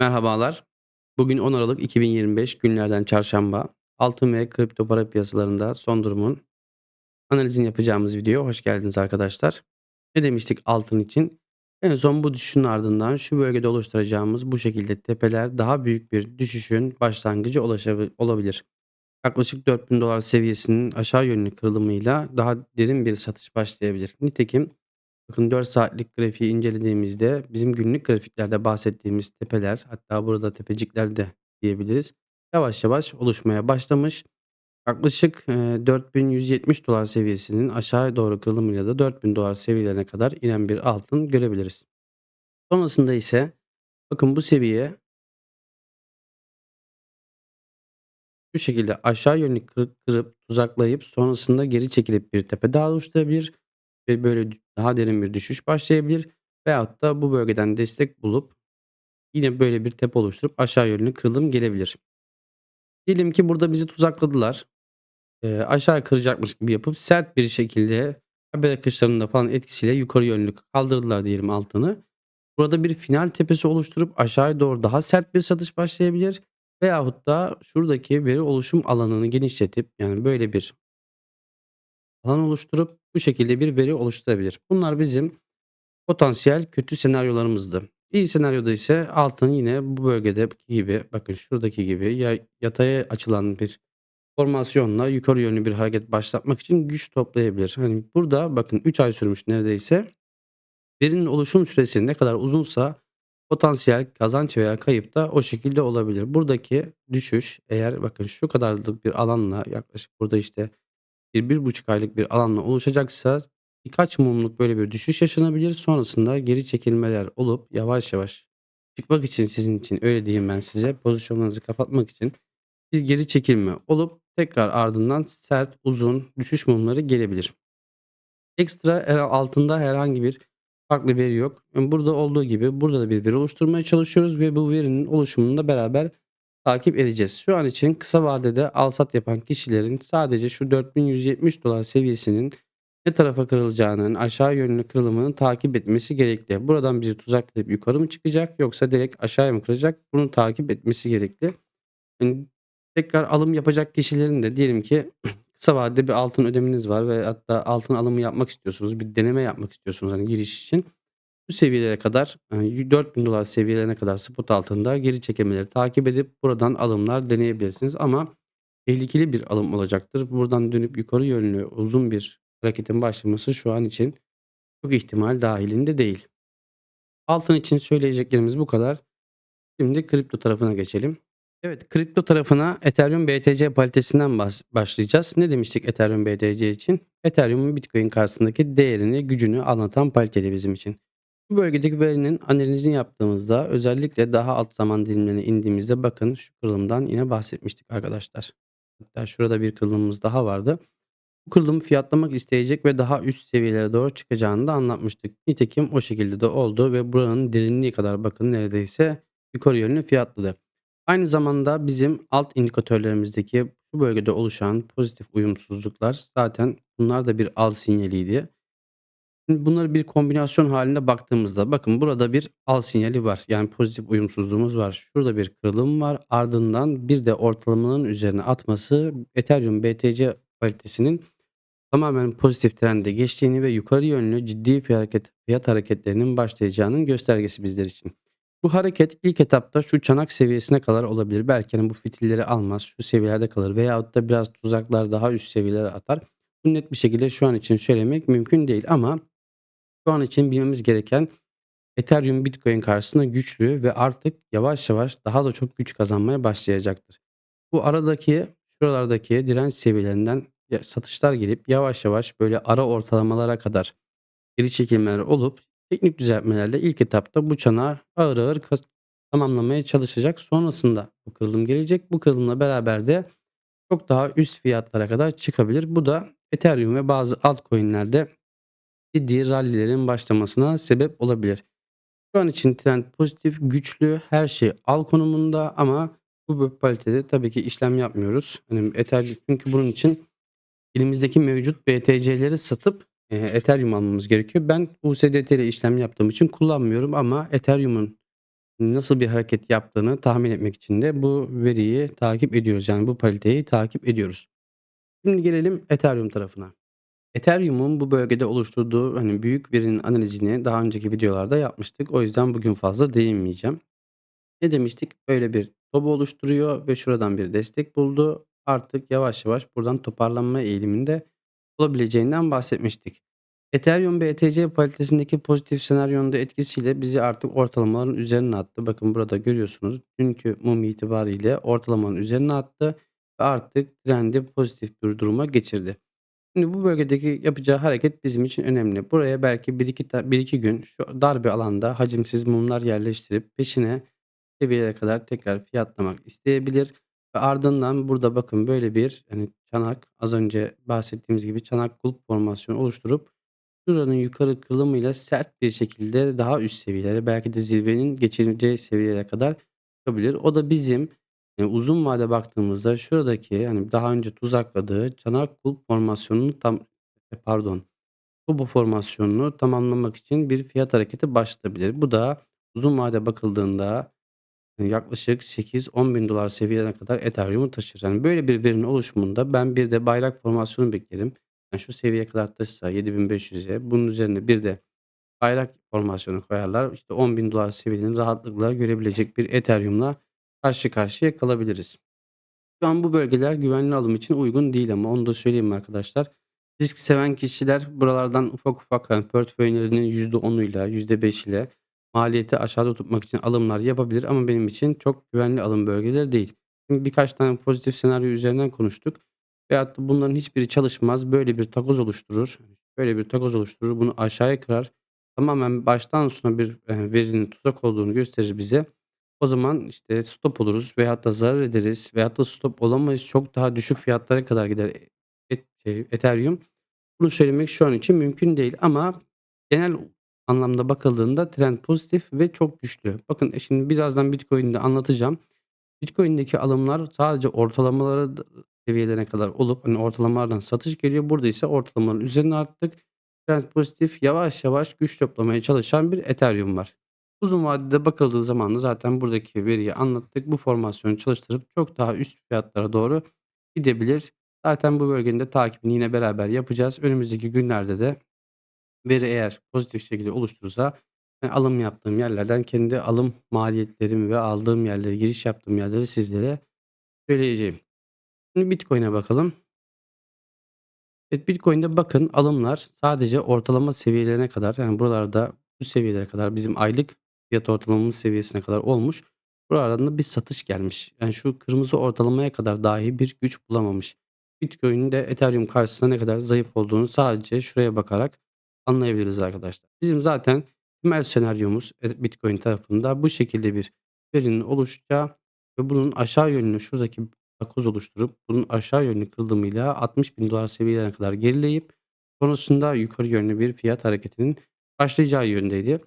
Merhabalar. Bugün 10 Aralık 2025 günlerden çarşamba. Altın ve kripto para piyasalarında son durumun analizini yapacağımız videoya hoş geldiniz arkadaşlar. Ne demiştik altın için? En son bu düşüşün ardından şu bölgede oluşturacağımız bu şekilde tepeler daha büyük bir düşüşün başlangıcı olabilir. Yaklaşık 4000 dolar seviyesinin aşağı yönlü kırılımıyla daha derin bir satış başlayabilir. Nitekim Bakın 4 saatlik grafiği incelediğimizde bizim günlük grafiklerde bahsettiğimiz tepeler hatta burada tepecikler de diyebiliriz. Yavaş yavaş oluşmaya başlamış. Yaklaşık eee, 4170 dolar seviyesinin aşağı doğru kırılımıyla da 4000 dolar seviyelerine kadar inen bir altın görebiliriz. Sonrasında ise bakın bu seviye şu şekilde aşağı yönlü kırıp, kırıp tuzaklayıp sonrasında geri çekilip bir tepe daha oluşturabilir ve böyle daha derin bir düşüş başlayabilir veyahut da bu bölgeden destek bulup yine böyle bir tepe oluşturup aşağı yönlü kırılım gelebilir. Diyelim ki burada bizi tuzakladılar. Eee, aşağı kıracakmış gibi yapıp sert bir şekilde haber akışlarında falan etkisiyle yukarı yönlü kaldırdılar diyelim altını. Burada bir final tepesi oluşturup aşağıya doğru daha sert bir satış başlayabilir veyahut da şuradaki veri oluşum alanını genişletip yani böyle bir alan oluşturup bu şekilde bir veri oluşturabilir. Bunlar bizim potansiyel kötü senaryolarımızdı. İyi senaryoda ise altın yine bu bölgedeki gibi bakın şuradaki gibi ya yataya açılan bir formasyonla yukarı yönlü bir hareket başlatmak için güç toplayabilir. Hani burada bakın 3 ay sürmüş neredeyse. Verinin oluşum süresi ne kadar uzunsa potansiyel kazanç veya kayıp da o şekilde olabilir. Buradaki düşüş eğer bakın şu kadarlık bir alanla yaklaşık burada işte bir, bir buçuk aylık bir alanla oluşacaksa birkaç mumluk böyle bir düşüş yaşanabilir. Sonrasında geri çekilmeler olup yavaş yavaş çıkmak için sizin için öyle diyeyim ben size pozisyonlarınızı kapatmak için bir geri çekilme olup tekrar ardından sert uzun düşüş mumları gelebilir. Ekstra altında herhangi bir farklı veri yok. Burada olduğu gibi burada da bir veri oluşturmaya çalışıyoruz ve bu verinin oluşumunu da beraber takip edeceğiz. Şu an için kısa vadede alsat yapan kişilerin sadece şu 4170 dolar seviyesinin ne tarafa kırılacağının aşağı yönlü kırılımını takip etmesi gerekli. Buradan bizi tuzaklayıp yukarı mı çıkacak yoksa direkt aşağıya mı kıracak? Bunu takip etmesi gerekli. Yani tekrar alım yapacak kişilerin de diyelim ki kısa vadede bir altın ödemeniz var ve hatta altın alımı yapmak istiyorsunuz. Bir deneme yapmak istiyorsunuz hani giriş için. Bu seviyelere kadar yani $4000 seviyelerine kadar spot altında geri çekilmeleri takip edip buradan alımlar deneyebilirsiniz. Ama tehlikeli bir alım olacaktır. Buradan dönüp yukarı yönlü uzun bir hareketin başlaması şu an için çok ihtimal dahilinde değil. Altın için söyleyeceklerimiz bu kadar. Şimdi kripto tarafına geçelim. Evet, kripto tarafına Ethereum BTC paritesinden başlayacağız. Ne demiştik Ethereum BTC için? Ethereum'un Bitcoin karşısındaki değerini, gücünü anlatan pariteydi bizim için. Bu bölgedeki verinin analizini yaptığımızda özellikle daha alt zaman dilimlerine indiğimizde bakın şu kırılımdan yine bahsetmiştik arkadaşlar. Hatta şurada bir kırılımımız daha vardı. Bu kırılımı fiyatlamak isteyecek ve daha üst seviyelere doğru çıkacağını da anlatmıştık. Nitekim o şekilde de oldu ve buranın derinliği kadar bakın neredeyse yukarı yönlü fiyatladı. Aynı zamanda bizim alt indikatörlerimizdeki bu bölgede oluşan pozitif uyumsuzluklar zaten bunlar da bir al sinyaliydi. Şimdi bunları bir kombinasyon halinde baktığımızda bakın burada bir al sinyali var. Yani pozitif uyumsuzluğumuz var. Şurada bir kırılım var. Ardından bir de ortalamanın üzerine atması Ethereum BTC paritesinin tamamen pozitif trende geçtiğini ve yukarı yönlü ciddi fiyat, fiyat hareketlerinin başlayacağının göstergesi bizler için. Bu hareket ilk etapta şu çanak seviyesine kadar olabilir. Belki hani bu fitilleri almaz, şu seviyelerde kalır veyahut da biraz tuzaklar daha üst seviyelere atar. Bu net bir şekilde şu an için söylemek mümkün değil ama şu an için bilmemiz gereken Ethereum Bitcoin karşısında güçlü ve artık yavaş yavaş daha da çok güç kazanmaya başlayacaktır. Bu aradaki şuralardaki direnç seviyelerinden satışlar gelip yavaş yavaş böyle ara ortalamalara kadar geri çekilmeler olup teknik düzeltmelerle ilk etapta bu çanağı ağır ağır tamamlamaya çalışacak. Sonrasında bu kırılım gelecek. Bu kırılımla beraber de çok daha üst fiyatlara kadar çıkabilir. Bu da Ethereum ve bazı altcoin'lerde ciddi rallilerin başlamasına sebep olabilir. Şu an için trend pozitif, güçlü, her şey al konumunda ama bu paritede tabii ki işlem yapmıyoruz. Hani Ethereum çünkü bunun için elimizdeki mevcut BTC'leri satıp e, Ethereum almamız gerekiyor. Ben USDT ile işlem yaptığım için kullanmıyorum ama Ethereum'un nasıl bir hareket yaptığını tahmin etmek için de bu veriyi takip ediyoruz. Yani bu pariteyi takip ediyoruz. Şimdi gelelim Ethereum tarafına. Ethereum'un bu bölgede oluşturduğu, hani, büyük verinin analizini daha önceki videolarda yapmıştık. O yüzden bugün fazla değinmeyeceğim. Ne demiştik? Böyle bir TOBA oluşturuyor ve şuradan bir destek buldu. Artık yavaş yavaş buradan toparlanma eğiliminde olabileceğinden bahsetmiştik. Ethereum BTC paritesindeki pozitif senaryonun da etkisiyle bizi artık ortalamaların üzerine attı. Bakın burada görüyorsunuz. Dünkü mum itibariyle ortalamanın üzerine attı ve artık trendi pozitif bir duruma geçirdi. Şimdi bu bölgedeki yapacağı hareket bizim için önemli. Buraya belki 1-2 ta 1-2 gün şu dar bir alanda hacimsiz mumlar yerleştirip peşine seviyelere kadar tekrar fiyatlamak isteyebilir ve ardından burada bakın böyle bir, hani, çanak, az önce bahsettiğimiz gibi çanak kulp formasyonu oluşturup şuranın yukarı kırılımıyla sert bir şekilde daha üst seviyelere belki de zirvenin geçileceği seviyelere kadar çıkabilir. O da bizim, eee, uzun vade baktığımızda şuradaki, hani, daha önce tuzakladığı çanak kulp formasyonunu tam e, pardon, bu formasyonunu tamamlamak için bir fiyat hareketi başlatabilir. Bu da uzun vade bakıldığında yaklaşık $8-10.000 seviyelerine kadar Ethereum'u taşır. Yani böyle bir verinin oluşumunda ben bir de bayrak formasyonu beklerim. Yani şu seviyeye kadar taşısa 7.500'e bunun üzerine bir de bayrak formasyonu koyarlar. İşte $10.000 seviyelerini rahatlıkla görebilecek bir Ethereum'la karşı karşıya kalabiliriz. Şu an bu bölgeler güvenli alım için uygun değil ama onu da söyleyeyim arkadaşlar. Risk seven kişiler buralardan ufak ufak, hani, portföylerinin %10'uyla %5'iyle maliyeti aşağıda tutmak için alımlar yapabilir ama benim için çok güvenli alım bölgeleri değil. Şimdi birkaç tane pozitif senaryo üzerinden konuştuk veyahut da bunların hiçbiri çalışmaz. Böyle bir takoz oluşturur. Böyle bir takoz oluşturur. Bunu aşağıya kırar. Tamamen baştan sona bir, eee, verinin tuzak olduğunu gösterir bize. O zaman, işte, stop oluruz veyahut da zarar ederiz veyahut da stop olamayız. Çok daha düşük fiyatlara kadar gider et şey, Ethereum. Bunu söylemek şu an için mümkün değil ama genel anlamda bakıldığında trend pozitif ve çok güçlü. Bakın, e, şimdi birazdan Bitcoin'de anlatacağım. Bitcoin'deki alımlar sadece ortalamalara d seviyelerine kadar olup, hani, ortalamalardan satış geliyor. Burada ise ortalamaların üzerine attık. Trend pozitif, yavaş yavaş güç toplamaya çalışan bir Ethereum var. Uzun vadede bakıldığı zaman da zaten buradaki veriyi anlattık. Bu formasyonu çalıştırıp çok daha üst fiyatlara doğru gidebilir. Zaten bu bölgenin de takibini yine beraber yapacağız. Önümüzdeki günlerde de veri eğer pozitif şekilde oluşturursa, hani, alım yaptığım yerlerden kendi alım maliyetlerimi ve aldığım yerleri, giriş yaptığım yerleri sizlere söyleyeceğim. Şimdi Bitcoin'e bakalım. Evet, Bitcoin'de bakın alımlar sadece ortalama seviyelerine kadar, yani buralarda bu seviyelere kadar bizim aylık fiyat ortalamamız seviyesine kadar olmuş. Buralardan da bir satış gelmiş. Yani şu kırmızı ortalamaya kadar dahi bir güç bulamamış. Bitcoin'in de Ethereum karşısında ne kadar zayıf olduğunu sadece şuraya bakarak anlayabiliriz arkadaşlar. Bizim zaten temel senaryomuz e Bitcoin tarafında bu şekilde bir verinin oluşacağı ve bunun aşağı yönlü şuradaki takoz oluşturup bunun aşağı yönlü kırılımıyla $60.000 seviyelerine kadar gerileyip sonrasında yukarı yönlü bir fiyat hareketinin başlayacağı yöndeydi.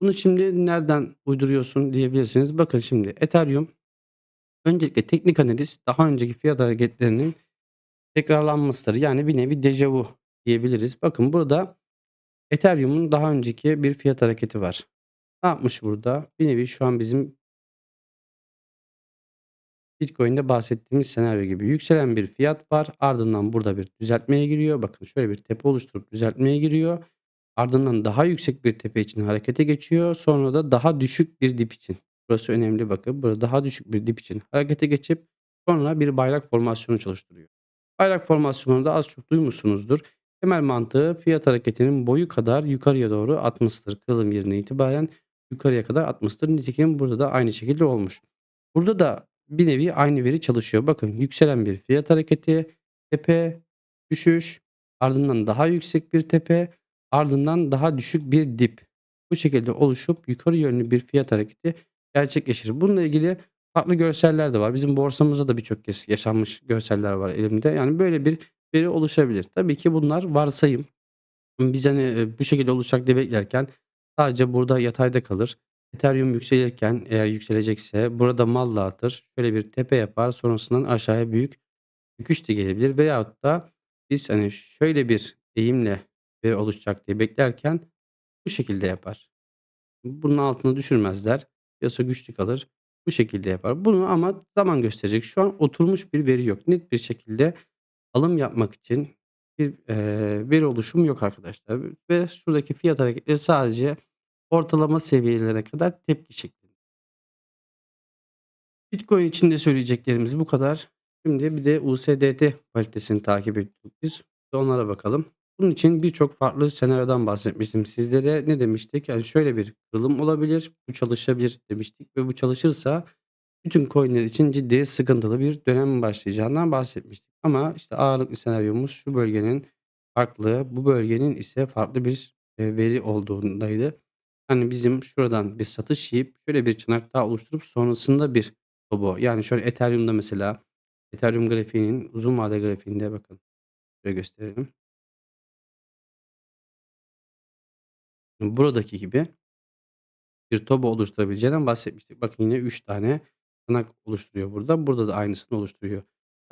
Bunu şimdi nereden uyduruyorsun diyebilirsiniz. Bakın şimdi Ethereum öncelikle teknik analiz daha önceki fiyat hareketlerinin tekrarlanmasıdır. Yani bir nevi dejavu diyebiliriz. Bakın burada Ethereum'un daha önceki bir fiyat hareketi var. Ne yapmış burada? Bir nevi şu an bizim Bitcoin'de bahsettiğimiz senaryo gibi yükselen bir fiyat var. Ardından burada bir düzeltmeye giriyor. Bakın şöyle bir tepe oluşturup düzeltmeye giriyor. Ardından daha yüksek bir tepe için harekete geçiyor. Sonra da daha düşük bir dip için. Burası önemli bakın. Burada daha düşük bir dip için harekete geçip sonra bir bayrak formasyonu çalıştırıyor. Bayrak formasyonunu da az çok duymuşsunuzdur. Temel mantığı fiyat hareketinin boyu kadar yukarıya doğru atmasıdır. Kırılım yerine itibaren yukarıya kadar atmasıdır. Nitekim burada da aynı şekilde olmuş. Burada da bir nevi aynı veri çalışıyor. Bakın yükselen bir fiyat hareketi, tepe, düşüş, ardından daha yüksek bir tepe, ardından daha düşük bir dip. Bu şekilde oluşup yukarı yönlü bir fiyat hareketi gerçekleşir. Bununla ilgili farklı görseller de var. Bizim borsamızda da birçok kez yaşanmış görseller var elimde. Yani böyle bir veri oluşabilir. Tabii ki bunlar varsayım. Biz, hani, eee, bu şekilde olacak diye beklerken sadece burada yatayda kalır. Ethereum yükselirken eğer yükselecekse burada mal dağıtır. Şöyle bir tepe yapar. Sonrasından aşağıya büyük çöküş de gelebilir veyahut da biz, hani, şöyle bir eğimle veri oluşacak diye beklerken bu şekilde yapar. Bunun altına düşürmezler. Piyasa güçlü kalır. Bu şekilde yapar. Bunu ama zaman gösterecek. Şu an oturmuş bir veri yok. Net bir şekilde alım yapmak için bir, eee, veri oluşumu yok arkadaşlar. Ve şuradaki fiyat hareketleri sadece ortalama seviyelerine kadar tepki şeklinde. Bitcoin için de söyleyeceklerimiz bu kadar. Şimdi bir de USDT paritesini takip ettik biz. Onlara bakalım. Bunun için birçok farklı senaryodan bahsetmiştim sizlere. Ne demiştik? Yani şöyle bir kırılım olabilir, bu çalışabilir demiştik ve bu çalışırsa bütün coin'ler için ciddi sıkıntılı bir dönem başlayacağından bahsetmiştik. Ama işte ağırlıklı senaryomuz şu bölgenin farklı, bu bölgenin ise farklı bir, eee, veri olduğundaydı. Hani bizim şuradan bir satış yiyip şöyle bir çanak daha oluşturup sonrasında bir Tobo yani şöyle Ethereum'da mesela Ethereum grafiğinin uzun vade grafiğinde bakın şöyle gösterelim. Buradaki gibi bir toba oluşturabileceğinden bahsetmiştik. Bakın yine 3 tane çanak oluşturuyor burada. Burada da aynısını oluşturuyor.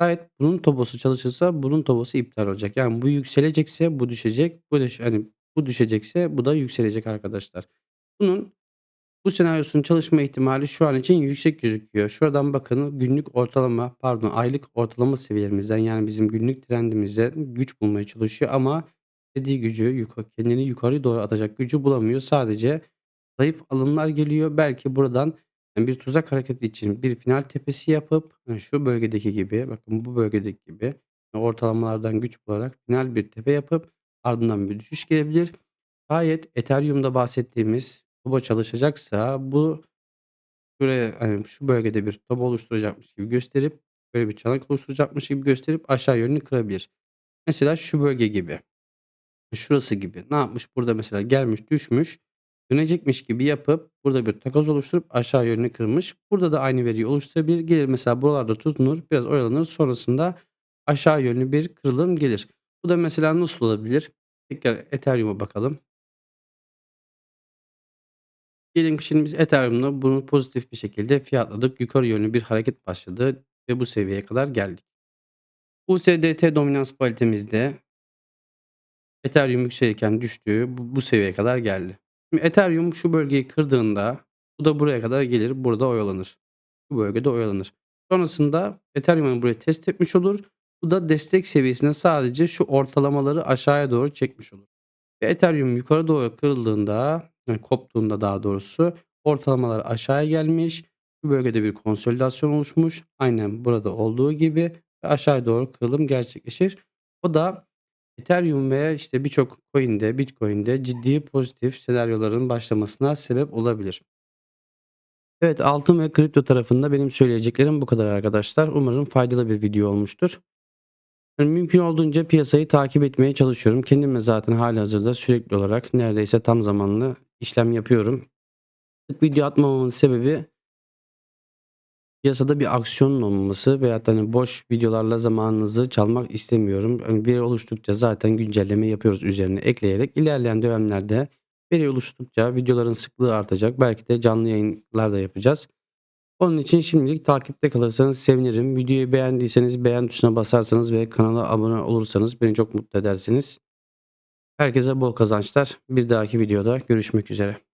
Şayet bunun tobosu çalışırsa bunun tobosu iptal olacak. Yani bu yükselecekse bu düşecek. Bu düş hani bu düşecekse bu da yükselecek arkadaşlar. Bunun bu senaryosunun çalışma ihtimali şu an için yüksek gözüküyor. Şuradan bakın günlük ortalama pardon aylık ortalama seviyelerimizden yani bizim günlük trendimizden güç bulmaya çalışıyor ama istediği gücü kendini yukarı doğru atacak gücü bulamıyor. Sadece zayıf alımlar geliyor. Belki buradan bir tuzak hareketi için bir final tepesi yapıp şu bölgedeki gibi bakın bu bölgedeki gibi ortalamalardan güç bularak final bir tepe yapıp ardından bir düşüş gelebilir. Şayet Ethereum'da bahsettiğimiz Toba çalışacaksa bu şuraya, hani, şu bölgede bir toba oluşturacakmış gibi gösterip, böyle bir çanak oluşturacakmış gibi gösterip aşağı yönlü kırabilir. Mesela şu bölge gibi, şurası gibi. Ne yapmış? Burada mesela gelmiş, düşmüş, dönecekmiş gibi yapıp burada bir takoz oluşturup aşağı yönlü kırmış. Burada da aynı veriyi oluşturabilir. Gelir mesela buralarda tutunur, biraz oyalanır. Sonrasında aşağı yönlü bir kırılım gelir. Bu da mesela nasıl olabilir? Tekrar Ethereum'a bakalım. Diyelim ki şimdi biz Ethereum'da bunu pozitif bir şekilde fiyatladık. Yukarı yönlü bir hareket başladı ve bu seviyeye kadar geldik. USDT dominans paritemizde Ethereum yükselirken düştüğü bu, bu seviyeye kadar geldi. Şimdi Ethereum şu bölgeyi kırdığında bu da buraya kadar gelir. Burada oyalanır. Bu bölgede oyalanır. Sonrasında Ethereum'u buraya test etmiş olur. Bu da destek seviyesine sadece şu ortalamaları aşağıya doğru çekmiş olur. Ve Ethereum yukarı doğru kırıldığında, yani koptuğunda daha doğrusu ortalamalar aşağıya gelmiş. Bu bölgede bir konsolidasyon oluşmuş. Aynen burada olduğu gibi ve aşağı doğru kırılım gerçekleşir. O da Ethereum veya işte birçok coin'de, Bitcoin'de ciddi pozitif senaryoların başlamasına sebep olabilir. Evet, altın ve kripto tarafında benim söyleyeceklerim bu kadar arkadaşlar. Umarım faydalı bir video olmuştur. Yani mümkün olduğunca piyasayı takip etmeye çalışıyorum. Kendim de zaten halihazırda sürekli olarak neredeyse tam zamanlı işlem yapıyorum. Video atmamamın sebebi piyasada bir aksiyonun olmaması veyahut da hani boş videolarla zamanınızı çalmak istemiyorum. Hani veri oluştukça zaten güncelleme yapıyoruz üzerine ekleyerek. İlerleyen dönemlerde veri oluştukça videoların sıklığı artacak. Belki de canlı yayınlar da yapacağız. Onun için şimdilik takipte kalırsanız sevinirim. Videoyu beğendiyseniz beğen tuşuna basarsanız ve kanala abone olursanız beni çok mutlu edersiniz. Herkese bol kazançlar. Bir dahaki videoda görüşmek üzere.